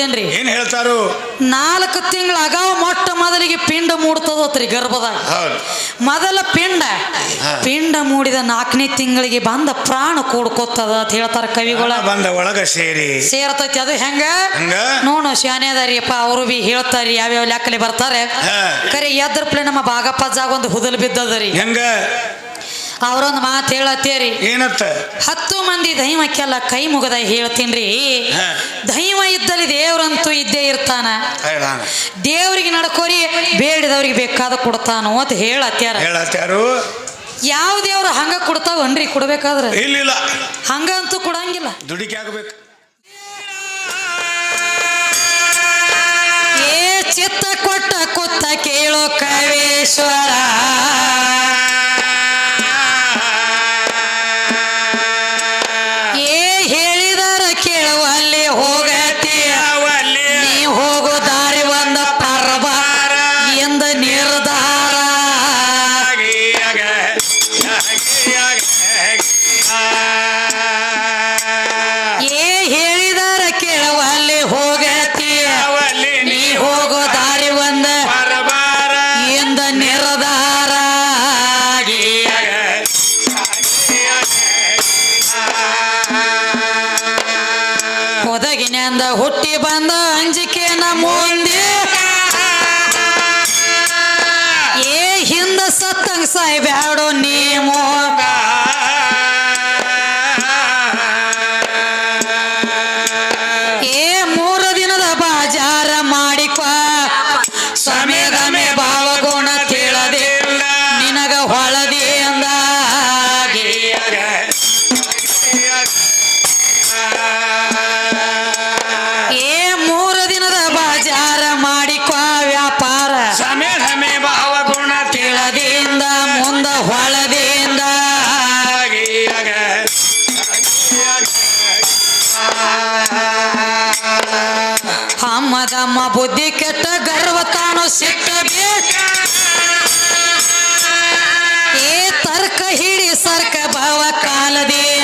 ಹೇಳ್ತೇನ್ರಿ? ಏನ್ ಹೇಳ್ತಾರು? ನಾಲ್ಕು ತಿಂಗಳ ಅಗಾವ ಮೊಟ್ಟ ಮೊದಲಿಗೆ ಪಿಂಡ ಮೂಡ್ತದತ್ರಿ ಗರ್ಭದಾಗ. ಮೊದಲ ಪಿಂಡ. ಪಿಂಡ ಮೂಡಿದ ನಾಲ್ಕನೇ ತಿಂಗಳಿಗೆ ಬಂದ ಪ್ರಾಣ ಕೂಡ್ಕೋತದ ಅಂತ ಹೇಳ್ತಾರ ಕವಿಗಳ. ಬಂದ ಒಳಗ ಸೇರಿ. ಸೇರ್ತೈತಿ ಅದು ಹೆಂಗ? ನೋಡು ಶಾನ್ಯದಾರಿಯಪ್ಪ ಅವರು ಬಿ ಹೇಳ್ತಾರಿ ಯಾವ್ಯಾವ ಲೆಕ್ಕಲಿ ಬರ್ತಾರೆ. ಕರೆ ಎದ್ರಪ್ಲೆ ನಮ್ಮ ಬಾಗಪ್ಪ ಜಾಗ ಒಂದು ಹುದಲ್ ಬಿದ್ದದರಿ ಹೆಂಗ? ಅವ್ರೊಂದು ಮಾತು ಹೇಳತ್ತೇರಿ. ಏನತ್ತ ಹತ್ತು ಮಂದಿ ದೈವಕ್ಕೆಲ್ಲ ಕೈ ಮುಗದ ಹೇಳ್ತೀನಿ. ದೈವ ಇದ್ದಲ್ಲಿ ದೇವ್ರಂತೂ ಇದ್ದೇ ಇರ್ತಾನ. ದೇವರಿಗೆ ನಡ್ಕೋರಿ ಬೇಡಿದವ್ರಿಗೆ ಬೇಕಾದ ಕೊಡ್ತಾನೋ ಅಂತ ಹೇಳತ್ಯಾರ ಹೇಳತ್ಯಾರು ಯಾವ ದೇವ್ರು ಹಂಗ ಕೊಡ್ತಾವನ್ರಿ ಕೊಡ್ಬೇಕಾದ್ರೆ? ಇಲ್ಲಿಲ್ಲ ಹಂಗಂತೂ ಕೊಡಂಗಿಲ್ಲ. ದುಡಿಕೆ ಆಗ್ಬೇಕು. ಏ ಚಿತ್ತ ಕೊಟ್ಟ ಸಾಯ್ಬ್ಯಾಡೋ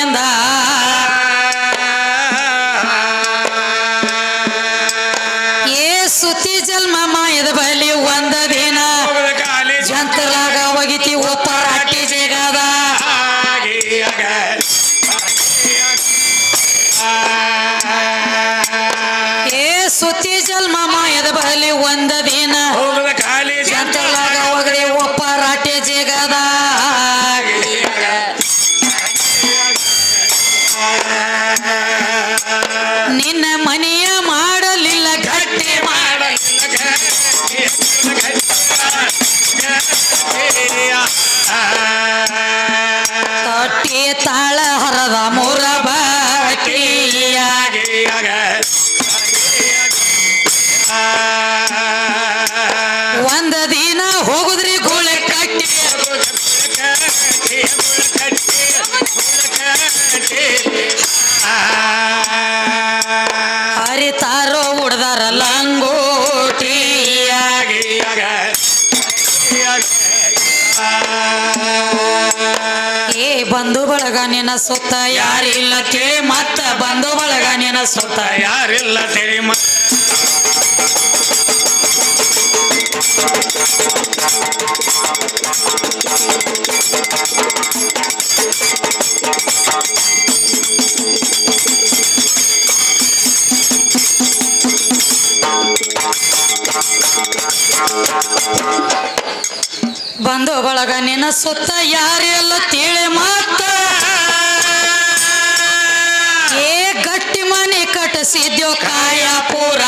ಅಂದ ಬಂಧು ಬಳಗ ನಿನ್ನ ಸುತ್ತ ಯಾರಿಲ್ಲ ಕೇಳಿ ಮತ್ತ ಬಂಧು ಬಳಗ ನಿನ್ನ ಸುತ್ತ ಯಾರಿಲ್ಲ ಕೇಳಿ ಮ ಬಂಧು ಬಳಗ ನಿನ್ನ ಸುತ್ತ ಯಾರೆಲ್ಲ ತಿಳಿ ಮಾತ ಏ ಗಟ್ಟಿ ಮನೆ ಕಟ್ಟಿಸಿದ್ಯೋ ಕಾಯ ಪೂರ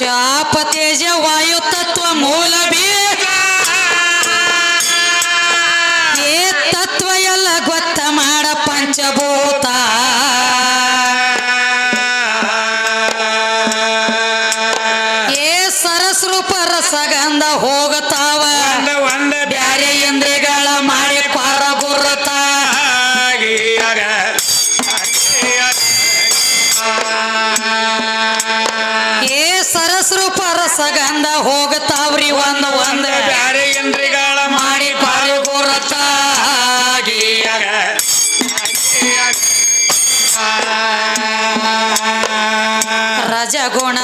ಆಪ ತೇಜ ವಾಯು ತತ್ವ ಮೂಲ ಬೀಗ ಸರಸ್ರು ಪರ ಸಗಂಧ ಹೋಗತಾವ್ರಿ ಒಂದ ಒಂದ. ಬ್ಯಾರೆ ಇಂದ್ರಿಗಳ ಮಾಡಿ ಪಾರು ಗುರುತ ಬ್ಯಾಗಿಯಾಗ ರಜಗುಣ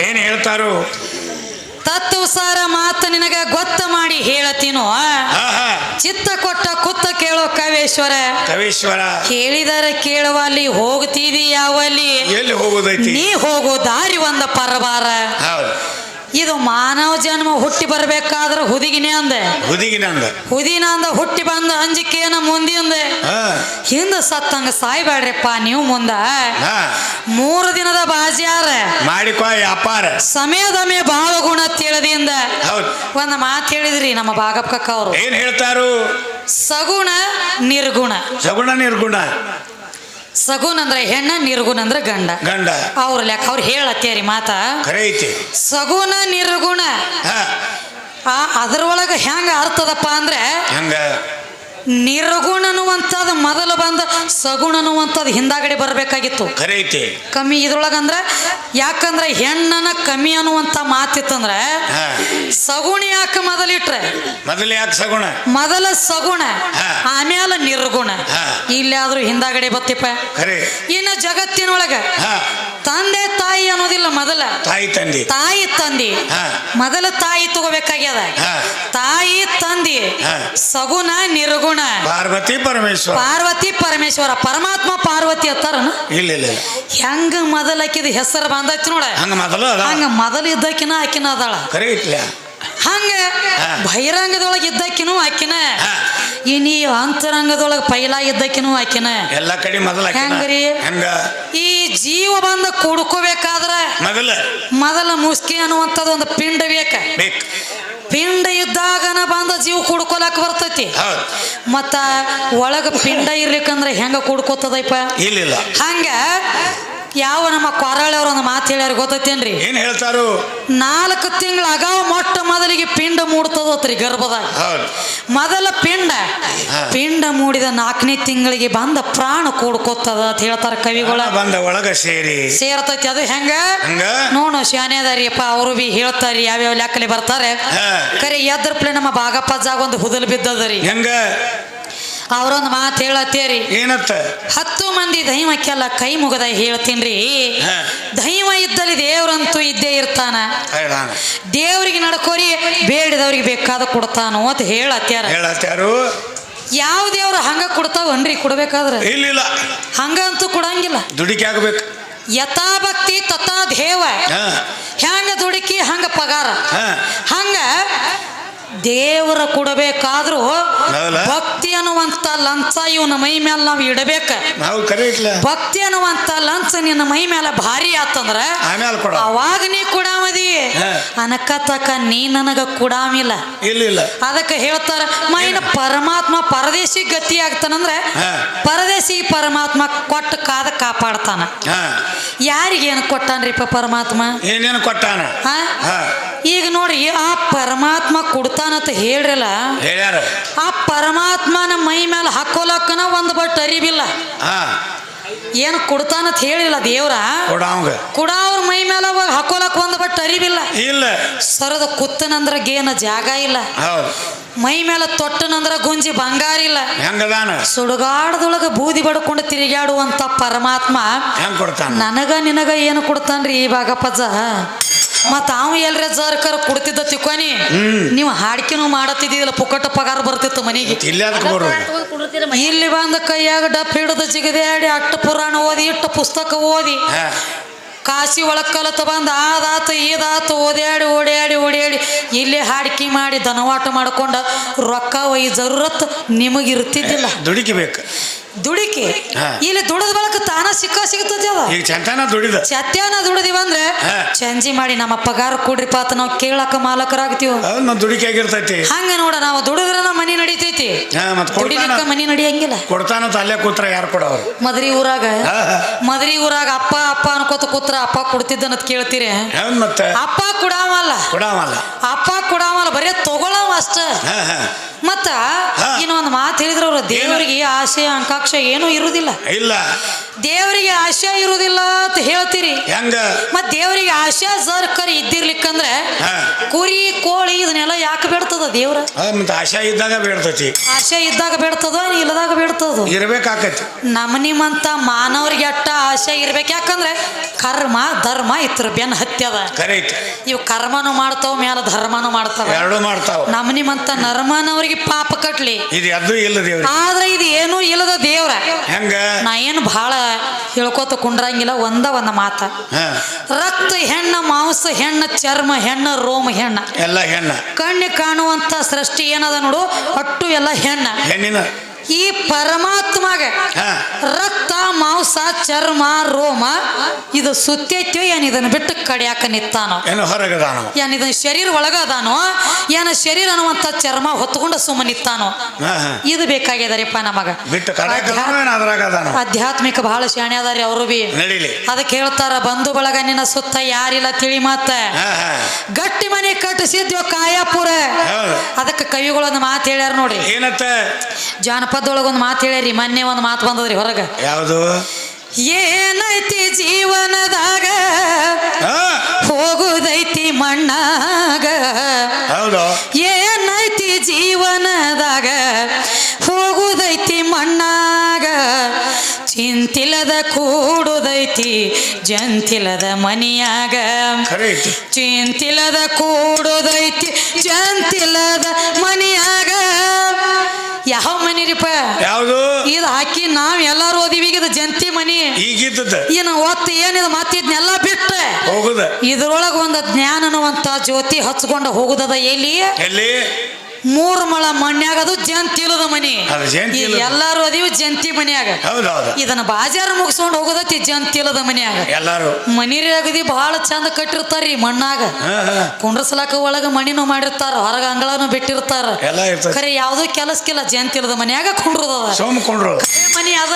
ಏನ್ ಹೇಳ್ತಾರು? ತತ್ವಸಾರ ಮಾತು ನಿನಗ ಗೊತ್ತ ಮಾಡಿ ಹೇಳತೀನೋ ಚಿತ್ತ ಕೊಟ್ಟ ಕುತ್ತ ಕೇಳೋ ಕವೇಶ್ವರ. ಕವೀಶ್ವರ. ಕೇಳುವ ಕೇಳುವಲ್ಲಿ ಹೋಗ್ತಿದಿ ಯಾವಲ್ಲಿ? ಎಲ್ಲಿ ಹೋಗೋದೈತಿ? ನೀ ಹೋಗೋ ದಾರಿ ಒಂದ ಪರಬಾರ ಹೌದು. ಇದು ಮಾನವ ಜನ್ಮ ಹುಟ್ಟಿ ಬರ್ಬೇಕಾದ್ರೆ ಹುದಿಗಿನೇ ಅಂದೆ. ಹುದಿಗಿನಂದ ಹುದಿನ ಅಂದ ಹುಟ್ಟಿ ಬಂದ ಅಂಜಿಕೆನ ಮುಂದಿಂದೆ ಅಂದೆ. ಹಿಂದ ಸತ್ತಂಗ ಸಾಯ್ಬೇಡ್ರಿಪ್ಪ ನೀವು ಮುಂದ. ಮೂರು ದಿನದ ಬಾಜ್ಯಾರ ಮಾಡಿಕೋ ವ್ಯಾಪಾರ. ಸಮಯದಮೆ ಭಾವಗುಣ ತಿಳಿದಿಂದ ಹೌದು. ಒಂದು ಮಾತು ಹೇಳಿದ್ರಿ ನಮ್ಮ ಭಾಗಪ್ಪ ಅವರು. ಏನ್ ಹೇಳ್ತಾರು? ಸಗುಣ ನಿರ್ಗುಣ. ಸಗುಣ ನಿರ್ಗುಣ. ಸಗುಣ ಅಂದ್ರೆ ಹೆಣ್ಣ ನಿರ್ಗುಣ ಅಂದ್ರೆ ಗಂಡ. ಗಂಡ. ಅವ್ರ ಲೆಕ್ಕ ಅವ್ರು ಹೇಳತ್ತೇರಿ ಮಾತ. ಕರೆ ಐತಿ ಸಗುಣ ನಿರ್ಗುಣ. ಆ ಅದ್ರೊಳಗ ಹೆಂಗ ಅರ್ಥದಪ್ಪ ಅಂದ್ರೆ ಹಂಗ? ನಿರ್ಗುಣ ಅನ್ನುವಂಥದ್ದು ಮೊದಲು ಬಂದ ಸಗುಣ ಅನ್ನುವಂಥದ್ದು ಹಿಂದಾಗಡೆ ಬರಬೇಕಾಗಿತ್ತು. ಕರೆಯುತ್ತೆ ಕಮ್ಮಿ ಇದ್ರೊಳಗಂದ್ರೆ ಯಾಕಂದ್ರೆ ಹೆಣ್ಣನ ಕಮ್ಮಿ ಅನ್ನುವಂಥ ಮಾತಿತ್ತಂದ್ರೆ ಸಗುಣ ಯಾಕೆ ಮೊದಲಿಟ್ರೆ? ಮೊದಲು ಯಾಕೆ ಸಗುಣ? ಮೊದಲ ಸಗುಣ. ಆಮೇಲೆ ನಿರ್ಗುಣ. ಇಲ್ಲಿ ಇಲ್ಲಾದ್ರೂ ಹಿಂದಾಗಡೆ ಬತ್ತಿಪ್ಪ. ಇನ್ನು ಜಗತ್ತಿನೊಳಗ ತಂದೆ ತಾಯಿ ಅನ್ನೋದಿಲ್ಲ ಮೊದಲ. ತಾಯಿ ತಂದೆ. ತಾಯಿ ತಂದೆ. ಮೊದಲ ತಾಯಿ ತಗೋಬೇಕಾಗ್ಯದ. ತಾಯಿ ತಂದಿ. ಸಗುಣ ನಿರ್ಗುಣ. ಪಾರ್ವತಿ ಪರಮೇಶ್ವರ. ಪಾರ್ವತಿ ಪರಮೇಶ್ವರ. ಪರಮಾತ್ಮ ಪಾರ್ವತಿ ಅತ್ತಾರ ಇಲ್ಲ ಇಲ್ಲ. ಹೆಂಗ ಮೊದಲಕ್ಕಿದ ಹೆಸರು ಬಂದೈತಿ ನೋಡ. ಹಂಗ ಮೊದಲು ಹಂಗ ಮೊದಲು ಇದ್ದಕ್ಕಿನ ಆಕಿನ ಅದಾಳ. ಕರೆ ಹಂಗ. ಬಹಿರಂಗದೊಳಗೆ ಇದ್ದಕ್ಕಿನೂ ಆಕಿನ. ಇನಿ ಅಂತರಂಗದೊಳಗೆ ಪೈಲ ಇದ್ದಕ್ಕಿನೂ ಆಕಿನ. ಎಲ್ಲ ಕಡೆ ಮೊದಲ ಹೆಂಗ್ರಿ? ಹಂಗ? ಈ ಜೀವ ಬಂದ ಕುಡ್ಕೋಬೇಕಾದ್ರ ಮೊದಲ. ಮೊದಲ ಮುಸ್ಕಿ ಅನ್ನುವಂಥದ್ದು ಒಂದು ಪಿಂಡ ಬೇಕ. ಪಿಂಡ ಇದ್ದಾಗನ ಬಂದ ಜೀವ ಕುಡ್ಕೊಲಕ್ ಬರ್ತೈತಿ. ಮತ್ತ ಒಳಗ ಪಿಂಡ ಇರ್ಲಿಕ್ಕಂದ್ರ ಹೆಂಗ ಕುಡ್ಕೋತದಪ್ಪ ಇಲ್ಲ ಇಲ್ಲ. ಹಂಗ ಯಾವ ನಮ್ಮ ಕೊರಳವ್ರು ಒಂದು ಮಾತು ಹೇಳ್ಯಾರ ಗೊತ್ತೈತೇನ್ರಿ? ಏನ್ ಹೇಳ್ತಾರು? ನಾಲ್ಕು ತಿಂಗಳ ಅಗಾವ ಮೊಟ್ಟ ಮೊದಲಿಗೆ ಪಿಂಡ ಮೂಡ್ತದತ್ರಿ ಗರ್ಭದಾಗ. ಮೊದಲ ಪಿಂಡ. ಪಿಂಡ ಮೂಡಿದ ನಾಲ್ಕನೇ ತಿಂಗಳಿಗೆ ಬಂದ ಪ್ರಾಣ ಕೂಡ್ಕೋತದ ಅಂತ ಹೇಳ್ತಾರ ಕವಿಗಳ. ಬಂದ ಒಳಗ ಸೇರಿ. ಸೇರ್ತೈತಿ ಅದು ಹೆಂಗ? ನೋಡ ಶಾನ್ಯದಾರಿಯಪ್ಪ ಅವರು ಬಿ ಹೇಳ್ತಾರಿ ಯಾವ್ಯಾವ ಲೆಕ್ಕಲಿ ಬರ್ತಾರೆ. ಕರೆ ಕರೆ ಎದ್ರಪ್ಲೆ ನಮ್ಮ ಬಾಗಪ್ಪ ಜಾಗ ಒಂದು ಹುದಲ್ ಬಿದ್ದದರಿ. ಹೆಂಗ? ಅವ್ರೊಂದು ಮಾತು ಹೇಳತ್ತೇರಿ. ಏನತ್ತ? ಹತ್ತು ಮಂದಿ ದೈವಕ್ಕೆಲ್ಲ ಕೈ ಮುಗದ ಹೇಳ್ತೀನ್ರಿ. ದೈವ ಇದ್ದಲ್ಲಿ ದೇವ್ರಂತೂ ಇದ್ದೇ ಇರ್ತಾನ. ದೇವರಿಗೆ ನಡ್ಕೋರಿ ಬೇಡಿದವ್ರಿಗೆ ಬೇಕಾದ ಕೊಡ್ತಾನೋ ಅಂತ ಹೇಳತ್ಯಾರ ಹೇಳತ್ಯಾರು ಯಾವ ದೇವ್ರ ಹಂಗ ಕೊಡ್ತಾವನ್ರಿ ಕೊಡ್ಬೇಕಾದ್ರ? ಇಲ್ಲ ಹಂಗಂತೂ ಕೊಡಂಗಿಲ್ಲ. ದುಡಿಕೆ ಆಗ್ಬೇಕು ಯಥಾಭಕ್ತಿ ತಥಾ ದೇವ. ಹೆಂಗ ದುಡುಕಿ ಹಂಗ ಪಗಾರ. ಹಂಗ ದೇವರ ಕೊಡಬೇಕಾದ್ರೂ ಭಕ್ತಿ ಅನ್ನುವಂತ ಲಂಚ ಇವನ ಮೈ ಮೇಲೆ ನಾವು ಇಡಬೇಕ. ಭಕ್ತಿ ಅನ್ನುವಂತ ಲಂಚ ನಿನ್ನ ಮೈ ಮೇಲೆ ಭಾರಿ ಆತಂದ್ರ ಆಮೇಲೆ ಕೊಡ. ಅವಾಗ ನೀ ಕೊಡಾಮದಿ ಹಾ. ಅನಕ ತಕ ನೀ ನನಗ ಕೊಡಾಮಿಲ್ಲ. ಇಲ್ಲ ಇಲ್ಲ. ಅದಕ್ಕೆ ಹೇಳ್ತಾರ ಮೈನ ಪರಮಾತ್ಮ ಪರದೇಶಿ ಗತಿ ಆಗ್ತಾನಂದ್ರೆ. ಪರದೇಶಿ ಪರಮಾತ್ಮ ಕೊಟ್ಟ ಕಾದ ಕಾಪಾಡ್ತಾನ. ಯಾರಿಗೇನು ಕೊಟ್ಟಾನ್ರಿಪ್ಪ ಪರಮಾತ್ಮ? ಏನೇನು ಕೊಟ್ಟಾನ? ಈಗ ನೋಡಿ ಆ ಪರಮಾತ್ಮ ಕೊಡ್ತಾನಂತ ಹೇಳ್ರಲ್ಲ. ಆ ಪರಮಾತ್ಮನ ಮೈ ಮೇಲೆ ಹಾಕೋಲಕ್ಕನ ಒಂದು ಬಟ್ ಅರಿವಿಲ್ಲ. ಏನು ಕೊಡ್ತಾನಂತ ಹೇಳಿಲ್ಲ ದೇವ್ರ? ಕೊಡ ಕುಡಾವ್ರ ಮೈ ಮೇಲೆ ಅವಾಗ ಹಾಕೋಲಕ್ ಒಂದು ಬಟ್ ಅರಿವಿಲ್ಲ. ಇಲ್ಲ. ಸರದ ಕುತ್ತನಂದ್ರ ಗೇನ ಜಾಗ ಇಲ್ಲ. ಮೈ ಮೇಲೆ ತೊಟ್ಟನಂದ್ರ ಗುಂಜಿ ಬಂಗಾರ ಇಲ್ಲ. ಹೆಂಗದಾನ? ಸುಡುಗಾಡದೊಳಗ ಬೂದಿ ಬಡ್ಕೊಂಡು ತಿರುಗಾಡುವಂತ ಪರಮಾತ್ಮ ಹೆಂಗ್ ಕೊಡ್ತಾನ? ನನಗ ನಿನಗ ಏನು ಕೊಡ್ತಾನ್ರಿ ಈ ಭಾಗಪ್ಪಜ್ಜ ಮತ್ತ ಅವ ಎಲ್ರ ಜರ್ಕರ್ ಕೊಡ್ತಿದ್ದ ತಿಕ್ಕೋನಿ. ನೀವು ಹಾಡ್ಕಿನೂ ಮಾಡತ್ತಿದ್ದಿಲ್ಲ ಪುಕ್ಕಟ ಪಗಾರ ಬರ್ತಿತ್ತು ಮನೆಗೆ. ಇಲ್ಲಿ ಅದಕ್ಕೆ ಬರೋದು. ಇಲ್ಲಿ ಬಂದ ಕೈಯಾಗ ಡಪ್ ಹಿಡಿದು ಜಿಗದೆ ಆಡಿ ಅಟ್ಟ ಪುರಾಣ ಓದಿ ಇಟ್ಟ ಪುಸ್ತಕ ಓದಿ. ಕಾಶಿ ಒಳಗ್ ಕಲತ ಬಂದ ಆದಾತ ಈದಾತ ಓದ್ಯಾಡಿ ಓಡ್ಯಾಡಿ ಓಡ್ಯಾಡಿ. ಇಲ್ಲಿ ಹಾಡಿಕೆ ಮಾಡಿ ದನವಾಟ ಮಾಡ್ಕೊಂಡ ರೊಕ್ಕ ಒಯ್ ಜರೂರತ್ ನಿಮಗಿರ್ತಿದ್ದಿಲ್ಲ ಇರ್ತಿದ್ದಿಲ್ಲ. ಬೇಕು ದುಡಿಕೆ. ಇಲ್ಲಿ ದುಡದ ಬಳಕ ತಾನ ಸಿಕ್ಕ ಸಿಗ್ತದೆ ಅದ ಈಗ ಚಂತಾನ ದುಡಿದ. ಚತ್ಯಾನ ದುಡದಿವಂದ್ರೆ. ಚಂಜಿ ಮಾಡಿ ನಮ್ಮ ಪಗಾರ ಕೊಡ್ರಿಪ್ಪ ಅಂತ ನಾವು ಕೇಳಾಕ ಮಾಲಕರಾಗ್ತೀವ. ಆಗ್ತೀವಿ ನಾವು ದುಡುಕಿ ಆಗಿರ್ತೈತಿ. ಹಂಗ ನೋಡ ನಾವು ದುಡಿದ್ರ ನಮ್ಮ ಮನಿ ನಡಿತೈತಿ. ದುಡಿಲಿಕ್ಕ ಮನಿ ನಡಿಯಂಗಿಲ್ಲ. ಕೊಡ್ತಾನ ಅಲ್ಲೇ ಕೂತ್ರ ಯಾರು ಕೊಡವ್ರು ಮದ್ರಿ ಊರಾಗ. ಮದ್ರಿ ಊರಾಗ ಅಪ್ಪ ಅಪ್ಪ ಅನ್ಕೋತ ಕೂತ್ರ ಅಪ್ಪ ಕೊಡ್ತಿದ್ದನತ್ ಕೇಳ್ತೀರಿ? ಮತ್ತೆ. ಅಪ್ಪ ಕೊಡಾವಲ್ಲ. ಕೊಡಾವಲ್ಲ. ಅಪ್ಪ ಕೊಡಾವಲ್ಲ ಬರೀ ತಗೊಳವ ಅಷ್ಟ. ಮತ್ತ. ಇನ್ನೊಂದು ಮಾತು ಹೇಳಿದ್ರ ಅವ್ರು ದೇವರಿಗೆ ಆಸೆ ಅಂಕಾಕ್ಷ ಏನೂ ಇರುವುದಿಲ್ಲ ಇಲ್ಲ. ದೇವರಿಗೆ ಆಶಯ ಇರುವುದಿಲ್ಲ ಅಂತ ಹೇಳ್ತೀರಿ. ಹೆಂಗ? ಮತ್ ದೇವರಿಗೆ ಆಶಾ ಜರ್ಕರಿ ಇದ್ದಿರ್ಲಿಕ್ಕಂದ್ರೆ. ಕುರಿ ಕೋಳಿ ಇದನ್ನೆಲ್ಲ ಯಾಕೆ ಬೇಡ್ತದ ದೇವ್ರ? ಆಶಯ ಮತ್ತೆ ಆಶಾ ಇದ್ದಾಗ ಬೇಡ್ತತಿ. ಆಶಯ ಇದ್ದಾಗ ಬೇಡ್ತದ ಇಲ್ಲದಾಗ ಬೇಡ್ತದ? ಇರ್ಬೇಕಾಕತಿ ನಮ್ಮ ನಿಮ್ಮಂತ ಮಾನವರಿಗೆ ಅಟ್ಟ ಇರ್ಬೇಕು. ಯಾಕಂದ್ರೆ ಕರ್ಮ ಧರ್ಮ ಇತ್ರ ಬೆನ್ ಹತ್ಯದ ಇವ್ ಕರ್ಮನು ಮಾಡ್ತಾವ ಮ್ಯಾಲ ಧರ್ಮನು ಮಾಡ್ತಾವ. ಎರಡೂ ಮಾಡ್ತಾವ. ನಮ್ಮ ನಿಮ್ಮಂತ ನರ್ಮನವ್ರಿಗೆ ಪಾಪ ಕಟ್ಲಿ. ಇದು ಎದ್ದು ಇಲ್ಲ ದೇವ್ರಿ ಆದ್ರೆ ಇದು ಏನು ಇಲ್ಲದ ದೇವ್ರ. ಹೆಂಗ? ನಾ ಏನು ಬಹಳ ಹೇಳ್ಕೊತ ಕುಂಡ್ರಂಗಿಲ್ಲ ಒಂದ ಒಂದ ಮಾತ. ರಕ್ತ ಹೆಣ್ಣ ಮಾಂಸ ಹೆಣ್ಣ ಚರ್ಮ ಹೆಣ್ಣ ರೋಮ ಹೆಣ್ಣ. ಎಲ್ಲ ಹೆಣ್ಣ. ಕಣ್ಣು ಕಾಣುವಂತ ಸೃಷ್ಟಿ ಏನದ ನೋಡು ಅಟ್ಟು ಎಲ್ಲ ಹೆಣ್ಣ. ಹೆಣ್ಣಿನ. ಈ ಪರಮಾತ್ಮಗ ರಕ್ತ ಮಾಂಸ ಚರ್ಮ ರೋಮ ಇದು ಸುತ್ತೈತ್ಯೋ ಏನ್ ಇದನ್ನ ಬಿಟ್ಟು ಕಡಿಯಾಕ ನಿತ್ತಾನೋ? ಏನು ಹೊರಗದಾನೋ? ಏನ್ ಇದನ್ನ ಶರೀರ ಒಳಗ ಅದಾನೋ ಏನ ಶರೀರ ಅನ್ನುವಂತ ಚರ್ಮ ಹೊತ್ಕೊಂಡು ಸುಮ್ಮನೆ ನಿತ್ತಾನೋ? ಇದು ಬೇಕಾಗ್ಯದರಿಪ್ಪ ನಮಗ. ಆಧ್ಯಾತ್ಮಿಕ ಬಹಳ ಶಾಣೆ ಅದಾರಿ ಅವರು ಬಿ. ಅದಕ್ಕೆ ಹೇಳ್ತಾರ ಬಂಧು ಬಳಗ ನಿನ್ನ ಸುತ್ತ ಯಾರಿಲ್ಲ ತಿಳಿ ಮಾತ. ಗಟ್ಟಿ ಮನೆ ಕಟ್ಟಿಸಿದ್ಯೋ ಕಾಯಾಪುರ. ಅದಕ್ಕೆ ಕವಿಗಳೊಂದು ಮಾತು ಹೇಳ್ಯಾರ ನೋಡ್ರಿ. ಏನತ್ತ? ಜಾನಪದೊಳಗೊಂದು ಮಾತು ಹೇಳ್ಯಾರಿ ಮೊನ್ನೆ ಒಂದು ಮಾತು ಬಂದದ್ರಿ ಹೊರಗ. ಯಾವುದು? ಏನೈತಿ ಜೀವನದಾಗ? ಹೋಗುದೈತಿ ಮಣ್ಣಾಗ. ಹೌದು. ಏನೈತಿ ಜೀವನದಾಗ? ಹೋಗುದೈತಿ ಮಣ್ಣಾಗ. ಚಿಂತಿಲದ ಕೂಡುದೈತಿ ಜಂತಿಲದ ಮನಿಯಾಗ. ಚಿಂತಿಲದ ಕೂಡುದೈತಿ ಜಂತಿಲದ ಮನಿಯಾಗ. ಯಾವ ಮನಿ ರೀಪ ಯಾವ್ದು? ಇದು ಹಾಕಿ ನಾವ್ ಎಲ್ಲಾರು ಓದಿವಿ ಇದು ಜಂತಿ ಮನಿ. ಈಗಿದ್ದದ. ಇನ್ನು ಒತ್ತು ಏನಿದು ಮತ್ತಿದ್ನೆಲ್ಲ ಬಿಟ್ಟ. ಹೋಗುದ. ಇದ್ರೊಳಗ ಒಂದು ಜ್ಞಾನ ಅನ್ನುವಂತ ಜ್ಯೋತಿ ಹಚ್ಕೊಂಡು ಹೋಗುದದ ಎಲ್ಲಿ? ಎಲ್ಲಿ? ಮೂರು ಮಳ ಮನ್ಯಾಗ ಅದು ಜಂತಿಲದ ಮನಿ. ಅದು ಎಲ್ಲಾರು ಅದೀವಿ ಜಂತಿ ಮನ್ಯಾಗ. ಇದನ್ನ ಬಾಜಾರ ಮುಗಿಸ್ಕೊಂಡು ಹೋಗೋದತಿ ಜಂತಿಲದ ಮನ್ಯಾಗ. ಎಲ್ಲಾರು. ಮನೀರಿ ಅಗದಿ ಬಹಳ ಚಂದ ಕಟ್ಟಿರ್ತಾರ್ರಿ ಮಣ್ಣಾಗ. ಹಾ ಹಾ. ಕುಂಡ್ರಸ್ಲಾಕ ಒಳಗ ಮಣಿನೂ ಮಾಡಿರ್ತಾರ ಹೊರಗ ಅಂಗಳನು ಬಿಟ್ಟಿರ್ತಾರ. ಎಲ್ಲ ಇರ್ತದೆ. ಖರೆ ಯಾವ್ದು ಕೆಲಸಕ್ಕಿಲ್ಲ ಜಂತಿಲದ ಮನ್ಯಾಗ ಕುಂಡ್ರದ ಸೋಮಕೊಂಡ್ರು ಮನಿ ಅದ.